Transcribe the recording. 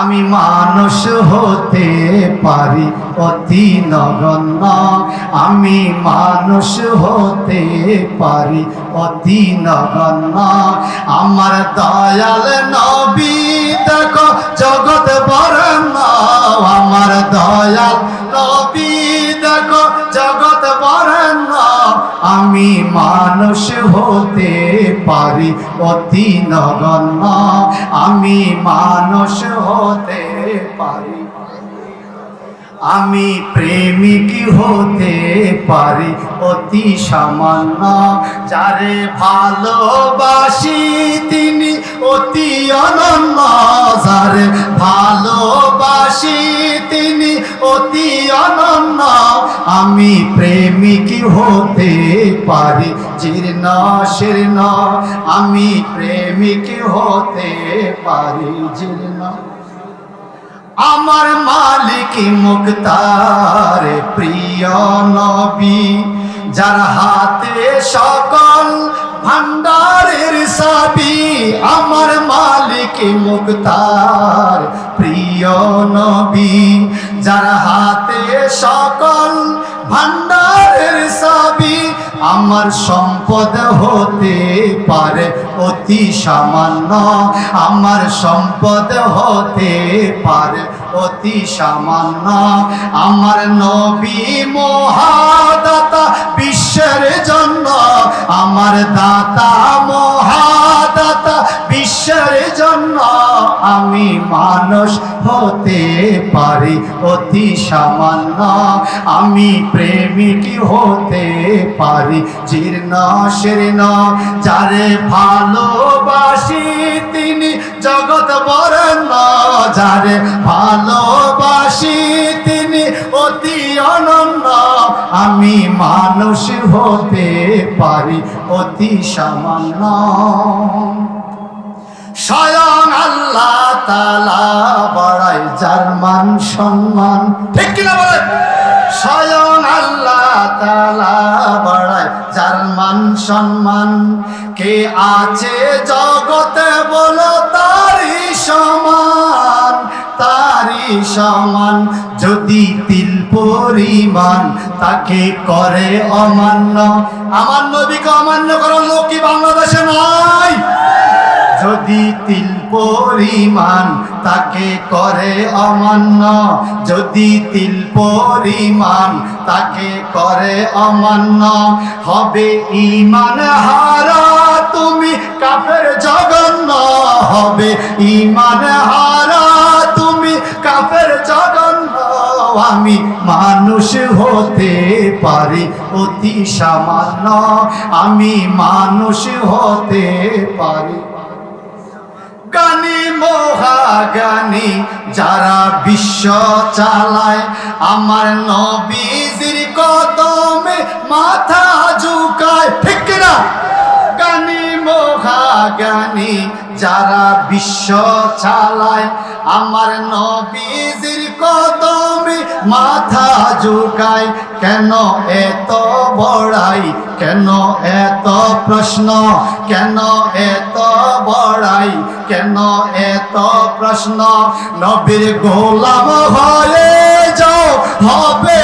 আমি মানুষ হতে পারি অতি নগণ্য। আমি মানুষ হতে পারি অতি নগণ্য। আমার দয়াল নবী, দেখো জগৎ বরণ্য আমার দয়াল আমি মানুষ হতে পারি অতি নগণ্য। আমি মানুষ হতে পারি। আমি প্রেমিক হতে পারি অতি সামান্য। যারে ভালোবাসি তিনি অতি অনন্য। যারে আমি প্রেমিক হতে পারি, জীর্ণ শীর্ণ। আমি প্রেমিক হতে পারি, জীর্ণ। আমার মালিক মুক্তার প্রিয় নবী, যার হাতে সকল ভান্ডারের সাবি আমার মালিক মুক্তার প্রিয় নবী, যার হাতে সকল ভান্ডারের সাবি আমার সম্পদ হতে পারে অতি সামান্য। আমার সম্পদ হতে পারে অতি সামান্য। আমার নবী মহাদাতা বিশ্বের জন্য, আমার দাতা মানুষ হতে পারি অতি সামান্য। আমি প্রেমিক হতে পারি, জীর্ণ শীর্ণ, যারে ভালোবাসি তিনি জগৎ বরণ্য, যারে ভালোবাসি তিনি অতি অনন্য। আমি মানুষ হতে পারি অতি সামান্য। তালা বড়াই যার মান সম্মান। ঠিক কিনা বলে স্বয়ং আল্লাহ তালা বড়াই যার মান সম্মান। কে আছে জগতে বলো তারি সমান তারি সমান। যদি তিল পরিমাণ তাকে করে অমান্য। আমার নবীকে অমান্য করার লোক কি যদি তিল পরিমাণ তাকে করে অমান্য। যদি তিল পরিমাণ তাকে করে অমান্য, হবে ইমান হারা তুমি কাফের জগন্ন হবে ইমান হারা তুমি কাফের জগন্ন আমি মানুষ হতে পারি অতি সামান্য। আমি মানুষ হতে পারি গানি, মহাগানি, যারা বিশ্ব চালায়। আমার নবীজির কদমে মাথা ঝুকায়। ঠিক না গানি যারা বিশ্ব চালায়। আমার নবীজির কদমে মাথা ঝুকাই কেন এত বড়াই? কেন এত প্রশ্ন? কেন এত বড়াই? কেন এত প্রশ্ন? নবীর গোলাম হয়ে যাও, হবে